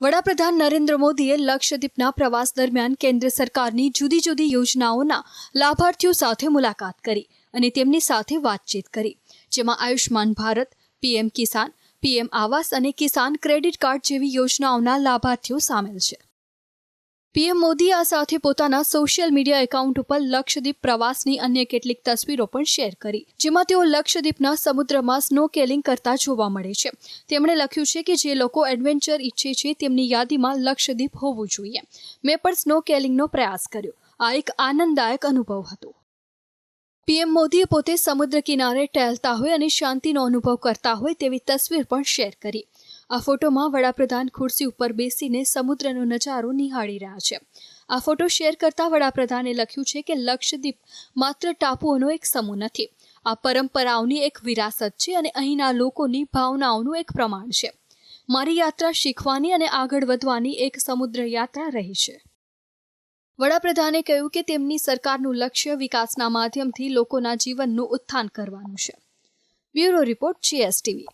વડાપ્રધાન નરેન્દ્ર મોદીએ લક્ષદ્વીપના પ્રવાસ દરમિયાન કેન્દ્ર સરકારની જુદી જુદી યોજનાઓના લાભાર્થીઓ સાથે મુલાકાત કરી અને તેમની સાથે વાતચીત કરી. જેમાં આયુષ્માન ભારત, પીએમ કિસાન, પીએમ આવાસ અને કિસાન ક્રેડિટ કાર્ડ જેવી યોજનાઓના લાભાર્થીઓ સામેલ છે. પીએમ મોદી આ સાથે પોતાના સોશિયલ મીડિયા એકાઉન્ટ ઉપર લક્ષદ્વીપ પ્રવાસની અન્ય કેટલીક તસવીરો પણ શેર કરી, જેમાં તેઓ લક્ષદ્વીપના સમુદ્રમાં સ્નો કેલિંગ કરતા જોવા મળે છે. તેમણે લખ્યું છે કે જે લોકો એડવેન્ચર ઈચ્છે છે તેમની યાદીમાં લક્ષદ્વીપ હોવું જોઈએ. મેં પણ સ્નો કેલિંગનો પ્રયાસ કર્યો. આ એક આનંદદાયક અનુભવ હતો. પીએમ મોદીએ પોતે સમુદ્ર કિનારે ટહેલતા હોય અને શાંતિનો અનુભવ કરતા હોય તેવી તસવીર પણ શેર કરી. આ ફોટોમાં વડાપ્રધાન ખુરશી ઉપર બેસીને સમુદ્રનો નજારો નિહાળી રહ્યા છે. આ ફોટો શેર કરતા વડાપ્રધાને લખ્યું છે કે લક્ષદ્વીપ માત્ર ટાપુઓનો એક સમૂહ નથી. આ પરંપરાઓની એક વિરાસત છે અને અહીંના લોકોની ભાવનાઓનું એક પ્રમાણ છે. મારી યાત્રા શીખવાની અને આગળ વધવાની એક સમુદ્ર યાત્રા રહી છે. વડાપ્રધાને કહ્યું કે તેમની સરકારનું લક્ષ્ય વિકાસના માધ્યમથી લોકોના જીવનનું ઉત્થાન કરવાનું છે. Bureau report GSTV.